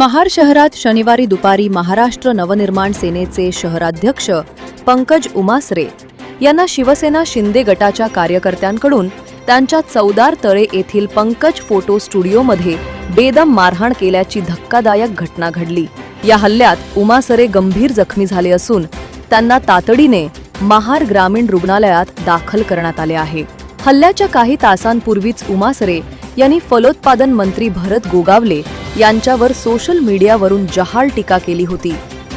महाड शहरात शनिवारी दुपारी महाराष्ट्र नवनिर्माण सेनेचे शहराध्यक्ष पंकज उमासरे यांना शिवसेना शिंदे गटाच्या कार्यकर्त्यांकडून त्यांच्या चौदार तळे येथील पंकज फोटो स्टुडिओमध्ये बेदम मारहाण केल्याची धक्कादायक घटना घडली. या हल्ल्यात उमासरे गंभीर जखमी झाले असून त्यांना तातडीने महार ग्रामीण रुग्णालयात दाखल करण्यात आले आहे. हल्ल्याच्या काही तासांपूर्वीच उमासरे यांनी फलोत्पादन मंत्री भरत गोगावले यांच्यावर सोशल मीडियावरून जहाल टीका केली होती.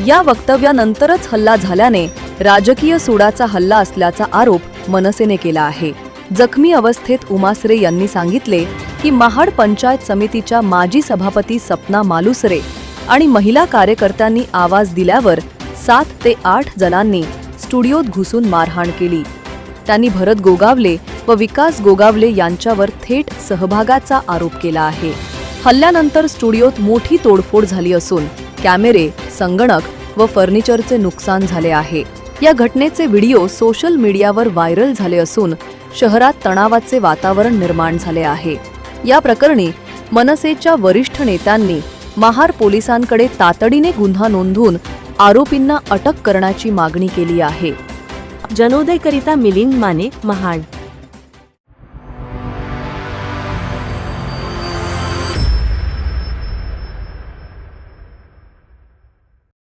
या वक्तव्यानंतरच हल्ला झाल्याने राजकीय सुडाचा हल्ला असल्याचा आरोप मनसेने केला आहे. जखमी अवस्थेत उमासरे यांनी सांगितले की महाड पंचायत समितीच्या माजी सभापती सपना मालुसरे आणि महिला कार्यकर्त्यांनी आवाज दिल्यावर सात ते आठ जणांनी स्टुडिओत घुसून मारहाण केली. त्यांनी भरत गोगावले व विकास गोगावले यांच्यावर थेट सहभागाचा आरोप केला आहे. हल्ल्यानंतर स्टुडिओत मोठी तोडफोड झाली असून कॅमेरे संगणक व फर्निचरचे नुकसान झाले आहे. या घटनेचे व्हिडिओ सोशल मीडियावर व्हायरल झाले असून शहरात तणावाचे वातावरण निर्माण झाले आहे. या प्रकरणी मनसेच्या वरिष्ठ नेत्यांनी महार पोलिसांकडे तातडीने गुन्हा नोंदवून आरोपींना अटक करण्याची मागणी केली आहे. जनोदयकरिता मिलिंद माने महाड.